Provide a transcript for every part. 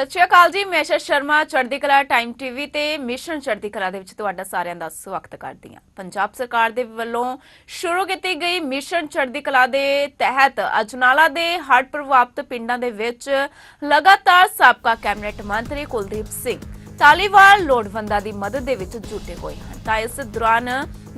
ਸਤਿ ਸ਼੍ਰੀ ਅਕਾਲ ਜੀ, ਮੈਂ ਸ਼ਸ਼ ਸ਼ਰਮਾ, ਚੜ੍ਹਦੀ ਕਲਾ ਟਾਈਮ ਟੀਵੀ ਤੇ ਮਿਸ਼ਨ ਚੜ੍ਹਦੀ ਕਲਾ ਦੇ ਵਿੱਚ ਤੁਹਾਡਾ ਸਾਰਿਆਂ ਦਾ ਸਵਾਗਤ ਕਰਦੀ ਹਾਂ। ਪੰਜਾਬ ਸਰਕਾਰ ਦੇ ਵੱਲੋਂ ਸ਼ੁਰੂ ਕੀਤੀ ਗਈ ਮਿਸ਼ਨ ਚੜ੍ਹਦੀ ਕਲਾ ਦੇ ਤਹਿਤ ਅਜਨਾਲਾ ਦੇ ਹੜ੍ਹ ਪ੍ਰਭਾਵਿਤ ਪਿੰਡਾਂ ਦੇ ਵਿੱਚ ਲਗਾਤਾਰ ਸਾਬਕਾ ਕੈਬਨਿਟ ਮੰਤਰੀ ਕੁਲਦੀਪ ਸਿੰਘ ਤਾਲੀਵਾਲ ਲੋੜਵੰਦਾਂ ਦੀ ਮਦਦ ਦੇ ਵਿੱਚ ਜੁਟੇ ਹੋਏ ਹਨ। ਤਾਂ ਇਸ ਦੌਰਾਨ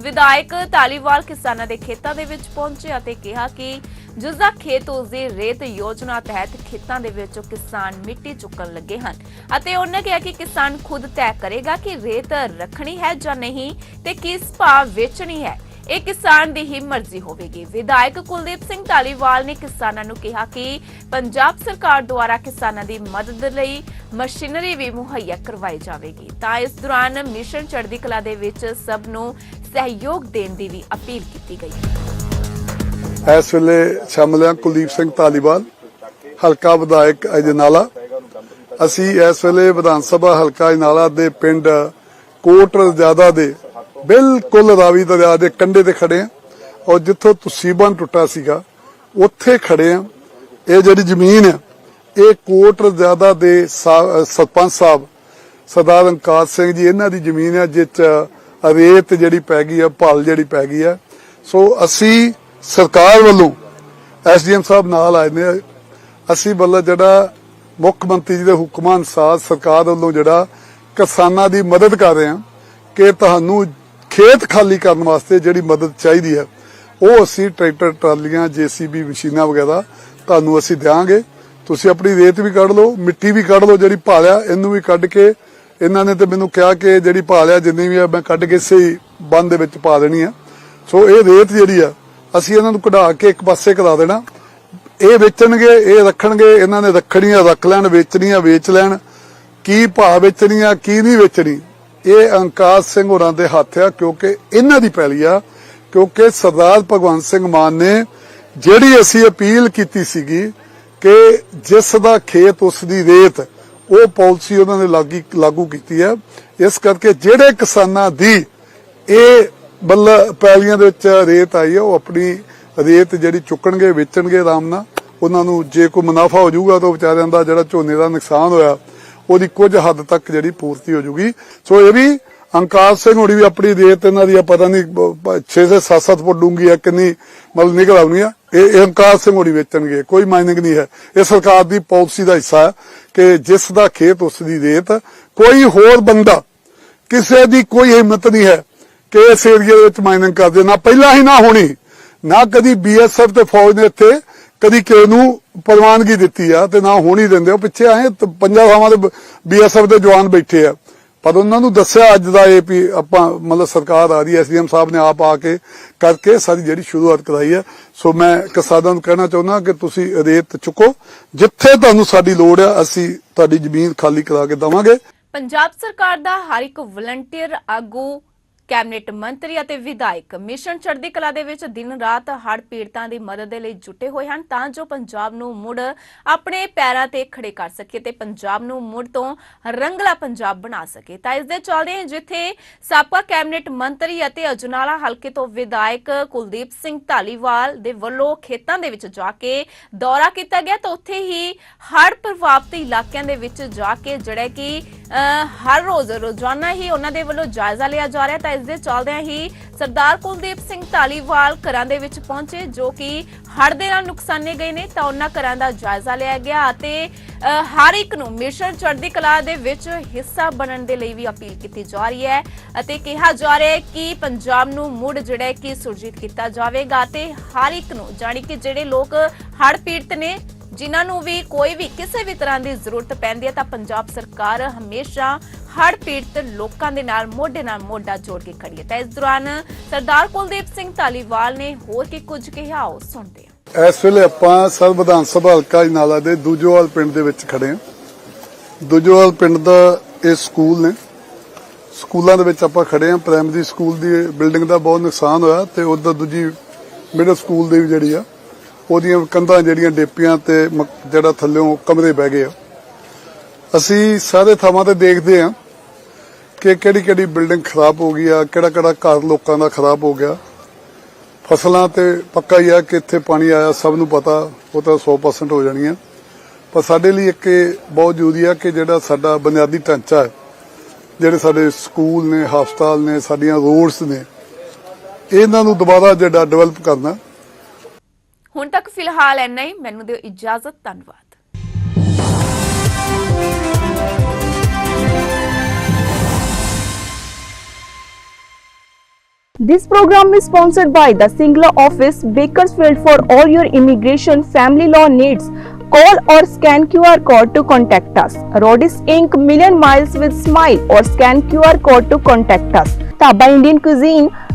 ਵਿਧਾਇਕ ਤਾਲੀਵਾਲ ਕਿਸਾਨਾਂ ਦੇ ਖੇਤਾਂ ਦੇ ਵਿੱਚ ਪਹੁੰਚੇ ਅਤੇ ਕਿਹਾ ਕਿ ਜਿਸ ਦਾ ਖੇਤ ਉਸ ਦੀ ਰੇਤ ਯੋਜਨਾ ਤਹਿਤ ਖੇਤਾਂ ਦੇ ਵਿੱਚ ਕਿਸਾਨ ਮਿੱਟੀ ਚੁੱਕਣ ਲੱਗੇ ਹਨ ਅਤੇ ਉਹਨਾਂ ਕਿਹਾ ਕਿ ਕਿਸਾਨ ਖੁਦ ਤੈਅ ਕਰੇਗਾ ਕਿ ਰੇਤ ਰੱਖਣੀ ਹੈ ਜਾਂ ਨਹੀਂ ਤੇ ਕਿਸ ਭਾਅ ਵੇਚਣੀ ਹੈ। ਇਹ ਕਿਸਾਨ ਦੀ ਹੀ ਮਰਜ਼ੀ ਹੋਵੇਗੀ। ਵਿਧਾਇਕ ਕੁਲਦੀਪ ਸਿੰਘ ਢਾਲੀਵਾਲ ਨੇ ਕਿਸਾਨਾਂ ਨੂੰ ਕਿਹਾ ਕਿ ਪੰਜਾਬ ਸਰਕਾਰ ਦੁਆਰਾ ਕਿਸਾਨਾਂ ਦੀ ਮਦਦ ਲਈ ਮਸ਼ੀਨਰੀ ਵੀ ਮੁਹੱਈਆ ਕਰਵਾਈ ਜਾਵੇਗੀ। ਤਾਂ ਇਸ ਦੌਰਾਨ ਮਿਸ਼ਨ ਚੜ੍ਹਦੀ ਕਲਾ ਦੇ ਵਿੱਚ ਸਭ ਨੂੰ ਸਹਿਯੋਗ ਦੇਣ ਦੀ ਵੀ ਅਪੀਲ ਕੀਤੀ ਗਈ। ਇਸ ਵੇਲੇ ਸ਼ਾਮਲ ਹਾਂ ਕੁਲਦੀਪ ਸਿੰਘ ਧਾਲੀਵਾਲ, ਹਲਕਾ ਵਿਧਾਇਕ ਅਜਨਾਲਾ। ਅਸੀਂ ਇਸ ਵੇਲੇ ਵਿਧਾਨ ਸਭਾ ਹਲਕਾ ਅਜਨਾਲਾ ਦੇ ਪਿੰਡ ਕੋਟ ਰਜ਼ਾਦਾ ਦੇ ਬਿਲਕੁਲ ਰਾਵੀ ਦਰਿਆ ਦੇ ਕੰਢੇ ਤੇ ਖੜੇ ਹਾਂ। ਔਰ ਜਿੱਥੋਂ ਤੁਸੀਬਨ ਟੁੱਟਾ ਸੀਗਾ, ਉੱਥੇ ਖੜੇ ਹਾਂ। ਇਹ ਜਿਹੜੀ ਜ਼ਮੀਨ ਹੈ, ਇਹ ਕੋਟ ਰਜ਼ਾਦਾ ਦੇ ਸਰਪੰਚ ਸਾਹਿਬ ਸਰਦਾਰ ਅੰਕਾਰ ਸਿੰਘ ਜੀ, ਇਹਨਾਂ ਦੀ ਜ਼ਮੀਨ ਹੈ ਜਿਸ ਰੇਤ ਜਿਹੜੀ ਪੈ ਗਈ ਹੈ, ਭਲ ਜਿਹੜੀ ਪੈ ਗਈ ਹੈ। ਸੋ ਅਸੀਂ ਸਰਕਾਰ ਵੱਲੋਂ ਐਸਡੀਐਮ ਸਾਹਿਬ ਨਾਲ ਆਏ ਨੇ। ਅਸੀਂ ਵੱਲੋਂ ਜਿਹੜਾ ਮੁੱਖ ਮੰਤਰੀ ਜੀ ਦੇ ਹੁਕਮਾਂ ਅਨੁਸਾਰ ਸਰਕਾਰ ਵੱਲੋਂ ਜਿਹੜਾ ਕਿਸਾਨਾਂ ਦੀ ਮਦਦ ਕਰ ਰਹੇ ਹਾਂ ਕਿ ਤੁਹਾਨੂੰ ਖੇਤ ਖਾਲੀ ਕਰਨ ਵਾਸਤੇ ਜਿਹੜੀ ਮਦਦ ਚਾਹੀਦੀ ਹੈ, ਉਹ ਅਸੀਂ ਟਰੈਕਟਰ, ਟਰਾਲੀਆਂ, ਜੀਸੀਬੀ, ਮਸ਼ੀਨਾਂ ਵਗੈਰਾ ਤੁਹਾਨੂੰ ਅਸੀਂ ਦਿਆਂਗੇ। ਤੁਸੀਂ ਆਪਣੀ ਰੇਤ ਵੀ ਕੱਢ ਲਓ, ਮਿੱਟੀ ਵੀ ਕੱਢ ਲਓ, ਜਿਹੜੀ ਭਾਲਿਆ, ਇਹਨੂੰ ਵੀ ਕੱਢ ਕੇ ਇਹਨਾਂ ਨੇ ਤੇ ਮੈਨੂੰ ਕਿਹਾ ਕਿ ਜਿਹੜੀ ਭਾਲਿਆ ਜਿੰਨੀ ਵੀ ਆ, ਮੈਂ ਕੱਢ ਕੇ ਸਹੀ ਬੰਦ ਦੇ ਵਿੱਚ ਪਾ ਦੇਣੀ ਆ। ਸੋ ਇਹ ਰੇਤ ਜਿਹੜੀ ਆ ਅਸੀਂ ਇਹਨਾਂ ਨੂੰ ਕਢਾ ਕੇ ਇੱਕ ਪਾਸੇ ਕਰਾ ਦੇਣਾ। ਇਹ ਵੇਚਣਗੇ, ਇਹ ਰੱਖਣਗੇ, ਇਹਨਾਂ ਨੇ ਰੱਖਣੀਆਂ, ਰੱਖ ਲੈਣ, ਵੇਚਣੀਆਂ, ਵੇਚ ਲੈਣ। ਕੀ ਭਾਅ ਵੇਚਣੀਆਂ ਕੀ ਨਹੀਂ ਵੇਚਣੀ, ਇਹ ਅੰਕਾਸ਼ ਸਿੰਘ ਹੋਰਾਂ ਦੇ ਹੱਥ ਆ, ਕਿਉਂਕਿ ਇਹਨਾਂ ਦੀ ਪੈਲੀ ਆ, ਕਿਉਂਕਿ ਸਰਦਾਰ ਭਗਵੰਤ ਸਿੰਘ ਮਾਨ ਨੇ ਜਿਹੜੀ ਅਸੀਂ ਅਪੀਲ ਕੀਤੀ ਸੀਗੀ ਕਿ ਜਿਸ ਦਾ ਖੇਤ ਉਸ ਦੀ ਰੇਤ, ਉਹ ਪਾਲਿਸੀ ਉਹਨਾਂ ਨੇ ਲਾਗੂ ਕੀਤੀ ਹੈ ਇਸ ਕਰਕੇ ਜਿਹੜੇ ਕਿਸਾਨਾਂ ਦੀ ਇਹ ਬੱਲ ਪੈਲੀਆਂ ਦੇ ਵਿੱਚ ਰੇਤ ਆਈ ਹੈ ਉਹ ਆਪਣੀ ਰੇਤ ਜਿਹੜੀ ਚੁੱਕਣਗੇ, ਵੇਚਣਗੇ ਆਰਾਮ ਨਾਲ, ਉਹਨਾਂ ਨੂੰ ਜੇ ਕੋਈ ਮੁਨਾਫਾ ਹੋ ਜਾਊਗਾ ਤਾਂ ਉਹ ਵਿਚਾਰਿਆਂ ਦਾ ਜਿਹੜਾ ਝੋਨੇ ਦਾ ਨੁਕਸਾਨ ਹੋਇਆ, ਉਹਦੀ ਕੁਝ ਹੱਦ ਤੱਕ ਜਿਹੜੀ ਪੂਰਤੀ ਹੋ ਜਾਊਗੀ। ਸੋ ਇਹ ਵੀ ਅੰਕਾਰ ਸਿੰਘ ਹੋਣੀ ਵੀ ਆਪਣੀ ਰੇਤ, ਇਹਨਾਂ ਦੀ ਆ ਪਤਾ ਨਹੀਂ 6 ਸੇ 7-7 ਫੁੱਟ ਡੂੰਗੀ ਆ, ਕਿੰਨੀ ਮਤਲਬ ਨਿਕਲ ਆਉਣੀ ਆ। ਇਹ ਇਹ ਅੰਕਾਰ ਸਿੰਘ ਹੋਣੀ ਵੇਚਣਗੇ, ਕੋਈ ਮਾਈਨਿੰਗ ਨਹੀਂ ਹੈ। ਇਹ ਸਰਕਾਰ ਦੀ ਪਾਲਿਸੀ ਦਾ ਹਿੱਸਾ ਹੈ ਕਿ ਜਿਸ ਦਾ ਖੇਤ ਉਸ ਦੀ ਰੇਤ, ਕੋਈ ਹੋਰ ਬੰਦਾ ਕਿਸੇ ਦੀ ਕੋਈ ਹਿੰਮਤ ਨਹੀਂ ਹੈ ਕਿ ਇਸ ਏਰੀਆ ਦੇ ਵਿੱਚ ਮਾਈਨਿੰਗ ਕਰਦੇ ਨਾ ਪਹਿਲਾਂ ਹੀ ਨਾ ਹੋਣੀ। ਨਾ ਕਦੀ ਬੀਐਸਐਫ ਤੇ ਫੌਜ ਨੇ ਇੱਥੇ ਕਦੀ ਕਿਸੇ ਨੂੰ ਪ੍ਰਵਾਨਗੀ ਦਿੱਤੀ ਆ ਤੇ ਨਾ ਹੋਣੀ ਦਿੰਦੇ ਉਹ ਪਿੱਛੇ ਆਏ ਪੰਜਾਂ ਥਾਵਾਂ ਦੇ ਬੀਐਸਐਫ ਦੇ ਜਵਾਨ ਬੈਠੇ ਆ। ਪਰ ਉਹਨਾਂ ਨੂੰ ਦੱਸਿਆ ਅੱਜ ਦਾ ਇਹ ਵੀ ਆਪਾਂ ਮਤਲਬ ਸਰਕਾਰ ਆ ਰਹੀ ਹੈ ਐਸਡੀਐਮ ਸਾਹਿਬ ਨੇ ਆਪ ਆ ਕੇ ਕਰਕੇ ਸਾਰੀ ਜਿਹੜੀ ਸ਼ੁਰੂਆਤ ਕਰਾਈ ਹੈ ਸੋ ਮੈਂ ਕਿਸਾਨਾਂ ਨੂੰ ਕਹਿਣਾ ਚਾਹੁੰਦਾ ਕਿ ਤੁਸੀਂ ਰੇਤ ਚੁੱਕੋ। ਜਿੱਥੇ ਤੁਹਾਨੂੰ ਸਾਡੀ ਲੋੜ ਆ, ਅਸੀਂ ਤੁਹਾਡੀ ਜ਼ਮੀਨ ਖਾਲੀ ਕਰਾ ਕੇ ਦਵਾਂਗੇ। ਪੰਜਾਬ ਸਰਕਾਰ ਦਾ ਹਰ ਇੱਕ ਵਲੰਟੀਅਰ ਆਗੂ ਕੈਬਨਿਟ ਮੰਤਰੀ ਅਤੇ ਵਿਧਾਇਕ ਮਿਸ਼ਨ ਚੜ੍ਹਦੀ ਕਲਾ ਦੇ ਵਿੱਚ ਦਿਨ ਰਾਤ ਹੜ੍ਹ ਪੀੜਤਾਂ ਦੀ ਮਦਦ ਦੇ ਲਈ ਜੁਟੇ ਹੋਏ ਹਨ, ਤਾਂ ਜੋ ਪੰਜਾਬ ਨੂੰ ਮੁੜ ਆਪਣੇ ਪੈਰਾਂ ਤੇ ਖੜੇ ਕਰ ਸਕੇ ਤੇ ਪੰਜਾਬ ਨੂੰ ਮੁੜ ਤੋਂ ਰੰਗਲਾ ਪੰਜਾਬ ਬਣਾ ਸਕੇ ਤਾਂ ਇਸ ਦੇ ਚੱਲਦੇ ਜਿੱਥੇ ਸਾਬਕਾ ਕੈਬਨਿਟ ਮੰਤਰੀ ਅਤੇ ਅਜਨਾਲਾ ਹਲਕੇ ਤੋਂ ਵਿਧਾਇਕ ਕੁਲਦੀਪ ਸਿੰਘ ਢਾਲੀਵਾਲ ਦੇ ਵੱਲੋਂ ਖੇਤਾਂ ਦੇ ਵਿੱਚ ਜਾ ਕੇ ਦੌਰਾ ਕੀਤਾ ਗਿਆ, ਤਾਂ ਉੱਥੇ ਹੀ ਹੜ੍ਹ ਪ੍ਰਭਾਵਿਤ ਇਲਾਕਿਆਂ ਦੇ ਵਿੱਚ ਜਾ ਕੇ ਜਿਹੜਾ ਕਿ ਹਰ ਰੋਜ਼, ਰੋਜ਼ਾਨਾ ਹੀ ਉਹਨਾਂ ਦੇ ਵੱਲੋਂ ਜਾਇਜ਼ਾ ਲਿਆ ਜਾ ਰਿਹਾ ਤਾਂ ਇਸ ਦੇ ਚੱਲਦਿਆਂ ਹੀ ਸਰਦਾਰ ਕੁਲਦੀਪ ਸਿੰਘ ਢਾਲੀਵਾਲ ਘਰਾਂ ਦੇ ਵਿੱਚ ਪਹੁੰਚੇ, ਜੋ ਕਿ ਹੜ੍ਹ ਦੇ ਨਾਲ ਨੁਕਸਾਨੇ ਗਏ ਨੇ, ਤਾਂ ਉਹਨਾਂ ਘਰਾਂ ਦਾ ਜਾਇਜ਼ਾ ਲਿਆ ਗਿਆ ਅਤੇ ਹਰ ਇੱਕ ਨੂੰ ਮਿਸ਼ਨ ਚੜ੍ਹਦੀ ਕਲਾ ਦੇ ਵਿੱਚ ਹਿੱਸਾ ਬਣਨ ਦੇ ਲਈ ਵੀ ਅਪੀਲ ਕੀਤੀ ਜਾ ਰਹੀ ਹੈ ਅਤੇ ਕਿਹਾ ਜਾ ਰਿਹਾ ਹੈ ਕਿ ਪੰਜਾਬ ਨੂੰ ਮੁੜ ਜਿਹੜਾ ਕਿ ਸੁਰਜੀਤ ਕੀਤਾ ਜਾਵੇਗਾ ਤੇ ਹਰ ਇੱਕ ਨੂੰ, ਜਾਣੀ ਕਿ ਜਿਹੜੇ ਲੋਕ ਹੜ੍ਹ ਪੀੜਤ ਨੇ ਜਿਨ੍ਹਾਂ ਨੂੰ ਵੀ ਕੋਈ ਵੀ ਕਿਸੇ ਵੀ ਤਰ੍ਹਾਂ ਦੀ ਜ਼ਰੂਰਤ ਪੈਂਦੀ ਹੈ ਤਾਂ ਪੰਜਾਬ ਸਰਕਾਰ ਹਮੇਸ਼ਾ ਹੜ੍ਹ ਪੀੜਤ ਲੋਕਾਂ ਦੇ ਨਾਲ ਮੋਢੇ ਨਾਲ ਮੋਢਾ ਜੋੜ ਕੇ ਖੜੀ ਹੈ। ਤਾਂ ਇਸ ਦੌਰਾਨ ਸਰਦਾਰ ਕੁਲਦੀਪ ਸਿੰਘ ਧਾਲੀਵਾਲ ਨੇ ਹੋਰ ਕੀ ਕੁਝ ਕਿਹਾ, ਉਹ ਸੁਣਦੇ ਹਾਂ। ਇਸ ਵੇਲੇ ਆਪਾਂ ਸਰਬ ਵਿਧਾਨ ਸਭਾ ਹਲਕਾ ਨਾਲਾ ਦੇ ਦੂਜੋਵਾਲ ਪਿੰਡ ਦੇ ਵਿੱਚ ਖੜੇ ਹਾਂ। ਦੂਜੋਵਾਲ ਪਿੰਡ ਦਾ ਇਹ ਸਕੂਲ ਨੇ। ਸਕੂਲਾਂ ਦੇ ਵਿੱਚ ਆਪਾਂ ਖੜੇ ਹਾਂ। ਪ੍ਰਾਇਮਰੀ ਸਕੂਲ ਦੀ ਬਿਲਡਿੰਗ ਦਾ ਬਹੁਤ ਨੁਕਸਾਨ ਹੋਇਆ ਤੇ ਉਧਰ ਦੂਜੀ ਮਿਡਲ ਸਕੂਲ ਦੀ ਵੀ ਜਿਹੜੀ ਆ ਉਹਦੀਆਂ ਕੰਧਾਂ ਜਿਹੜੀਆਂ ਡੇਪੀਆਂ ਤੇ ਮ- ਜਿਹੜਾ ਥੱਲਿਓਂ ਕਮਰੇ ਬਹਿ ਗਏ ਆ। ਅਸੀਂ ਸਾਰੇ ਥਾਵਾਂ ਤੇ ਦੇਖਦੇ ਹਾਂ ਕਿ ਕਿਹੜੀ ਕਿਹੜੀ ਬਿਲਡਿੰਗ ਖਰਾਬ ਹੋ ਗਈ ਆ ਕਿਹੜਾ ਕਿਹੜਾ ਘਰ ਲੋਕਾਂ ਦਾ ਖਰਾਬ ਹੋ ਗਿਆ। ਫਸਲਾਂ ਤੇ ਪੱਕਾ ਹੀ ਆ ਕਿ ਇੱਥੇ ਪਾਣੀ ਆਇਆ, ਸਭ ਨੂੰ ਪਤਾ, ਉਹ ਤਾਂ 100% ਹੋ ਜਾਣੀਆਂ। ਪਰ ਸਾਡੇ ਲਈ ਇੱਕ ਇਹ ਬਹੁਤ ਜ਼ਰੂਰੀ ਆ ਕਿ ਜਿਹੜਾ ਸਾਡਾ ਬੁਨਿਆਦੀ ਢਾਂਚਾ ਹੈ, ਜਿਹੜੇ ਸਾਡੇ ਸਕੂਲ ਨੇ, ਹਸਪਤਾਲ ਨੇ, ਸਾਡੀਆਂ ਰੋਡਸ ਨੇ, ਇਹਨਾਂ ਨੂੰ ਦੁਬਾਰਾ ਜਿਹੜਾ ਡਿਵੈਲਪ ਕਰਨਾ ਹੁਣ ਤੱਕ ਫਿਲਹਾਲ ਇੰਨਾ ਹੀ ਮੈਨੂੰ ਦਿਓ ਇਜਾਜ਼ਤ ਧੰਨਵਾਦ This program is sponsored by the Singla office, Bakersfield for all your immigration family law needs. Call or scan QR code to contact us. Rodis Inc. Million Miles with Smile or scan QR code to contact us. Taba Indian Cuisine,